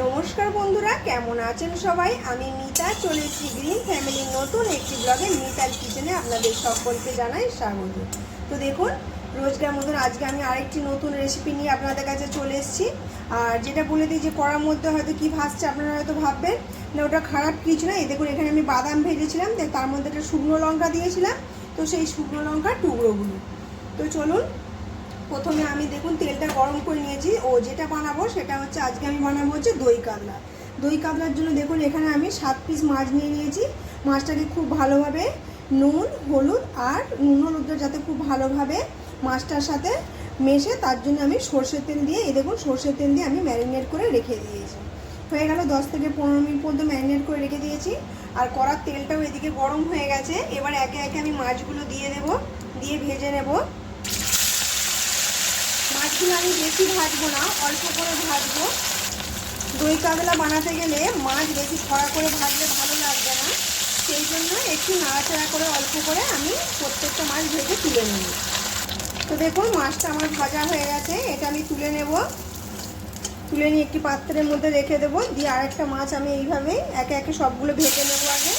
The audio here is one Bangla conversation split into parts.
নমস্কার বন্ধুরা, কেমন আছেন সবাই? আমি মিতা চলেছি গ্রিন ফ্যামিলির নতুন একটি ব্লগে মিতার কিচেনে আপনাদের সকলকে জানাই স্বাগত। তো দেখুন, রোজকার মতন আজকে আমি আরেকটি নতুন রেসিপি নিয়ে আপনাদের কাছে চলে এসেছি। আর যেটা বলে দিই যে কড়ার মধ্যে হয়তো কি ভাসছে আপনারা হয়তো ভাববেন, না ওটা খারাপ কিছু না। দেখুন, এখানে আমি বাদাম ভেজেছিলাম তার মধ্যে একটা শুকনো লঙ্কা দিয়েছিলাম। তো সেই শুকনো লঙ্কার টুকরোগুলো। তো চলুন প্রথমে আমি দেখুন তেলটা গরম করে নিয়েছি। ও যেটা বানাবো সেটা হচ্ছে আজকে আমি বানাবো হচ্ছে দই কাতলা। দই কাতলার জন্য দেখুন এখানে আমি সাত পিস মাছ নিয়ে নিয়েছি। মাছটাকে খুব ভালোভাবে নুন, হলুদ আর নুন হলুদটা যাতে খুব ভালোভাবে মাছটার সাথে মেশে তার জন্য আমি সর্ষের তেল দিয়ে, এই দেখুন সর্ষের তেল দিয়ে আমি ম্যারিনেট করে রেখে দিয়েছি। হয়ে গেল দশ থেকে পনেরো মিনিট পর্যন্ত ম্যারিনেট করে রেখে দিয়েছি। আর কড়ার তেলটাও এদিকে গরম হয়ে গেছে। এবার একে একে আমি মাছগুলো দিয়ে দেব, দিয়ে ভেজে নেব। মাছগুলো আমি বেশি ভাজবো না, অল্প করে ভাজবো। দই কাতলা বানাতে গেলে মাছ বেশি খরা করে ভাজলে ভালো লাগবে না। সেই জন্য একটু নাড়াচাড়া করে অল্প করে আমি প্রত্যেকটা মাছ ভেজে তুলে নেব তো দেখুন, মাছটা আমার ভাজা হয়ে গেছে, এটা আমি তুলে নেব। তুলে নিয়ে একটি পাত্রের মধ্যে রেখে দেবো, দিয়ে আরেকটা মাছ আমি এইভাবেই একে একে সবগুলো ভেজে নেব আগে।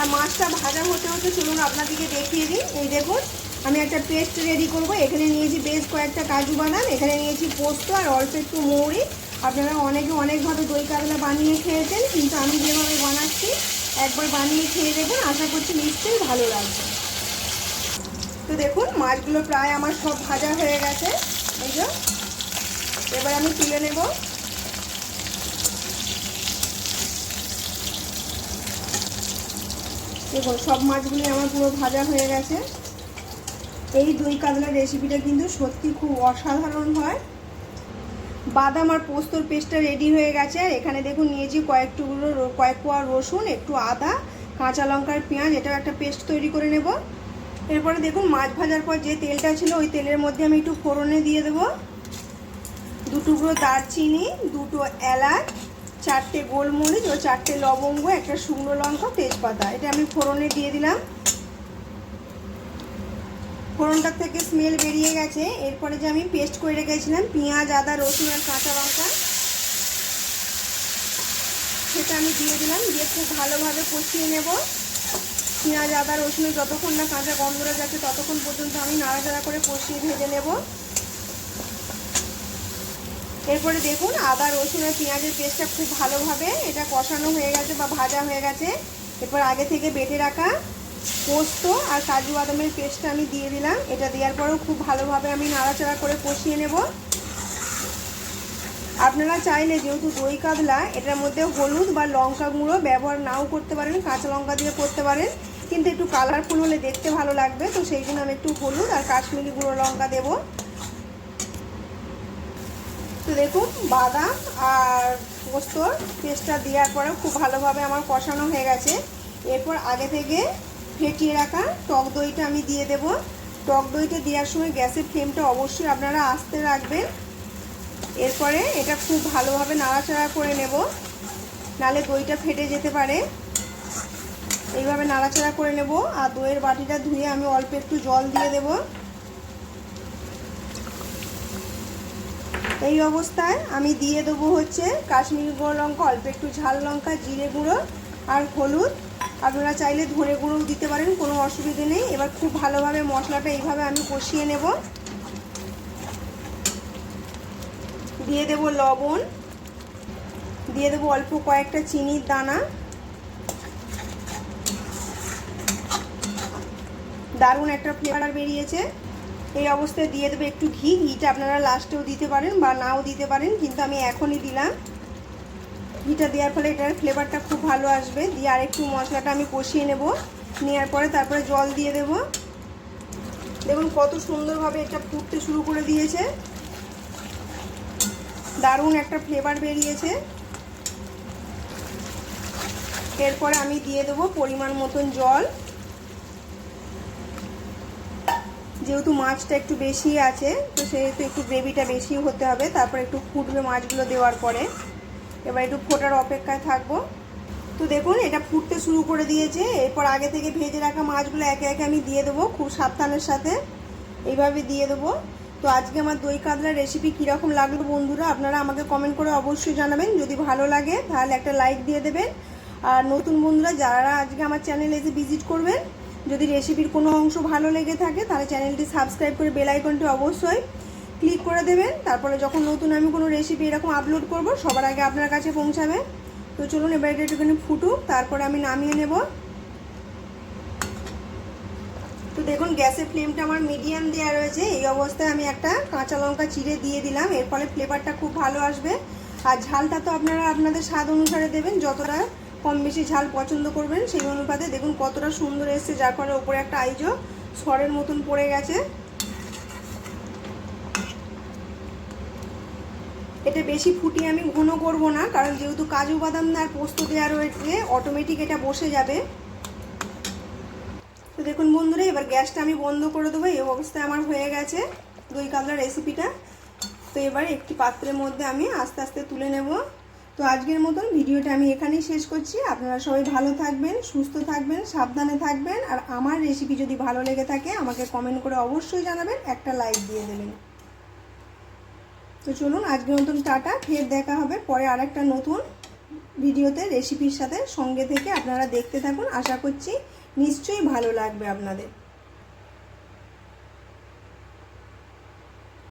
আর মাছটা ভাজা হতে হতে চলুন আপনাদেরকে দেখিয়ে দিই। এই দেখুন আমি একটা পেস্ট রেডি করব। এখানে নিয়েছি বেশ কয়েকটা কাজু বাদাম, এখানে নিয়েছি পোস্ত আর অল্প একটু মৌরি। আপনারা অনেকে অনেকভাবে দই কাতলা বানিয়ে খেয়েছেন, কিন্তু আমি যেভাবে বানাচ্ছি, একবার বানিয়ে খেয়ে দেখুন, আশা করছি নিশ্চয়ই ভালো লাগবে। তো দেখুন, মাছগুলো প্রায় আমার সব ভাজা হয়ে গেছে। এই এবার আমি তুলে নেব। দেখুন, সব মাছগুলি আমার পুরো ভাজা হয়ে গেছে। এই দই কাতলার রেসিপিটা কিন্তু সত্যি খুব অসাধারণ হয়। বাদাম আর পোস্তর পেস্টটা রেডি হয়ে গেছে। আর এখানে দেখুন নিয়েছি কয়েক টুকরো কয়েক কোয়া রসুন, একটু আদা, কাঁচা লঙ্কার পেঁয়াজ, এটাও একটা পেস্ট তৈরি করে নেব। এরপরে দেখুন মাছ ভাজার পর যে তেলটা ছিল ওই তেলের মধ্যে আমি একটু ফোড়নে দিয়ে দেবো। দু টুকরো দারচিনি, দুটো এলাচ, চারটে গোলমরিচ ও চারটে লবঙ্গ, একটা শুকনো লঙ্কা, তেজপাতা। এটা আমি ফোড়নে দিয়ে দিলাম। ফোড়নটার থেকে স্মেল বেরিয়ে গেছে। এরপরে যে আমি পেস্ট করে রেখেছিলাম, পেঁয়াজ, আদা, রসুন আর কাঁচা লঙ্কা, সেটা আমি দিয়ে দিলাম। দিয়ে খুব ভালোভাবে কষিয়ে নেব। পেঁয়াজ, আদা রসুনের যতক্ষণ না কাঁচা গন্ধরা যাচ্ছে, ততক্ষণ পর্যন্ত আমি নাড়াচাড়া করে কষিয়ে ভেজে নেব। এরপরে দেখুন, আদা, রসুন আর পেঁয়াজের পেস্টটা খুব ভালোভাবে এটা কষানো হয়ে গেছে বা ভাজা হয়ে গেছে। এরপর আগে থেকে বেটে রাখা পোস্ত আর কাজু বাদামের পেস্টটা আমি দিয়ে দিলাম। এটা দেওয়ার পরেও খুব ভালোভাবে আমি নাড়াচাড়া করে কষিয়ে নেব। আপনারা চাইলে যেহেতু দই কাতলা, এটার মধ্যে হলুদ বা লঙ্কা গুঁড়ো ব্যবহার নাও করতে পারেন, কাঁচা লঙ্কা দিয়ে করতে পারেন। কিন্তু একটু কালারফুল হলে দেখতে ভালো লাগবে, তো সেই জন্য আমি একটু হলুদ আর কাশ্মীরি গুঁড়ো লঙ্কা দেবো। তো দেখুন, বাদাম আর পোস্তর পেস্টটা দেওয়ার পরেও খুব ভালোভাবে আমার কষানো হয়ে গেছে। এরপর আগে থেকে ফেটিয়ে রাখা। টক দইটা আমি দিয়ে দেব। টক দইটা দেওয়ার সময় গ্যাসের ফ্লেমটা অবশ্যই আপনারা আস্তে রাখবেন। এরপরে এটা খুব ভালোভাবে নাড়াচাড়া করে নেব। নালে দইটা ফেটে যেতে পারে। এইভাবে নাড়াচাড়া করে নেব। আর দইয়ের বাটিটা ধুয়ে আমি অল্প একটু জল দিয়ে দেবো। এই অবস্থায় আমি দিয়ে দেবো হচ্ছে কাশ্মীরি গুঁড়ো লঙ্কা, অল্প একটু ঝাল লঙ্কা, জিরে গুঁড়ো আর হলুদ। আপনারা চাইলে ধনে গুঁড়োও দিতে পারেন, কোনো অসুবিধে নেই। এবার খুব ভালোভাবে মশলাটা এইভাবে আমি কষিয়ে নেব। দিয়ে দেব লবণ, দিয়ে দেবো অল্প কয়েকটা চিনির দানা। দারুণ একটা ফ্লেভার বেরিয়েছে। এই অবস্থায় দিয়ে দেবো একটু ঘি, ঘিটা আপনারা লাস্টেও দিতে পারেন বা নাও দিতে পারেন, কিন্তু আমি এখনই দিলাম। ঘিটা দেওয়ার ফলে এটার ফ্লেভারটা খুব ভালো আসবে। দিয়ে আরেকটু মশলাটা আমি কষিয়ে নেব। নেওয়ার পরে তারপরে জল দিয়ে দেব। দেখুন কত সুন্দরভাবে এটা ফুটতে শুরু করে দিয়েছে। দারুণ একটা ফ্লেভার বেরিয়েছে। এরপরে আমি দিয়ে দেবো পরিমাণ মতন জল। যেহেতু মাছটা একটু বেশি আছে, তো সেহেতু একটু গ্রেভিটা বেশি হতে হবে। তারপর একটু ফুটবে মাছগুলো দেওয়ার পরে। এবার একটু ফোটার অপেক্ষায় থাকব। তো দেখুন, এটা ফুটতে শুরু করে দিয়েছে। এরপর আগে থেকে ভেজে রাখা মাছগুলো একে একে আমি দিয়ে দেবো খুব সাবধানের সাথে। এইভাবে দিয়ে দেবো। তো আজকে আমার দই কাতলার রেসিপি কীরকম লাগল বন্ধুরা, আপনারা আমাকে কমেন্ট করে অবশ্যই জানাবেন। যদি ভালো লাগে, তাহলে একটা লাইক দিয়ে দেবেন। আর নতুন বন্ধুরা, যারা আজকে আমার চ্যানেলে এসে ভিজিট করবেন, যদি রেসিপির কোনো অংশ ভালো লেগে থাকে, তাহলে চ্যানেলটি সাবস্ক্রাইব করে বেল আইকনটি অবশ্যই ক্লিক করে দেবেন, তারপরে যখন নতুন আমি কোনো রেসিপি এরকম আপলোড করব, সবার আগে আপনার কাছে পৌঁছাবে। তো চলুন, এবার এটা একটুখানি ফুটুক, তারপরে আমি নামিয়ে নেব। তো দেখুন, গ্যাসের ফ্লেমটা আমার মিডিয়াম দেওয়া রয়েছে। এই অবস্থায় আমি একটা কাঁচা লঙ্কা চিড়ে দিয়ে দিলাম। এর ফলে ফ্লেভারটা খুব ভালো আসবে। আর ঝালটা তো আপনারা আপনাদের স্বাদ অনুসারে দেবেন। যতটা কম বেশি ঝাল পছন্দ করবেন, সেই অনুপাতে দেখুন কতটা সুন্দর এসছে। যার ফলে ওপরে একটা আইজো, সরের মতন পড়ে গেছে। এটা বেশি ফুটিয়ে আমি ঘন করব না, কারণ যেহেতু কাজু বাদাম আর পোস্ত দেওয়া রয়েছে অটোমেটিক এটা বসে যাবে। তো দেখুন বন্ধুরা, এবার গ্যাসটা আমি বন্ধ করে দেবো, এই অবস্থায় আমার হয়ে গেছে দই কাতলার রেসিপিটা তো এবার একটি পাত্রের মধ্যে আমি আস্তে আস্তে তুলে নেব। তো আজকের মতন ভিডিওটা আমি এখানেই শেষ করছি। আপনারা সবাই ভালো থাকবেন, সুস্থ থাকবেন, সাবধানে থাকবেন, আর আমার রেসিপি যদি ভালো লেগে থাকে, আমাকে কমেন্ট করে অবশ্যই জানাবেন, একটা লাইক দিয়ে দেবেন। তো চলুন, আজকের মতন টাটা, ফের দেখা হবে পরে আর একটা নতুন ভিডিওতে রেসিপির সাথে সঙ্গে থেকে আপনারা দেখতে থাকুন। আশা করছি নিশ্চয়ই ভালো লাগবে আপনাদের।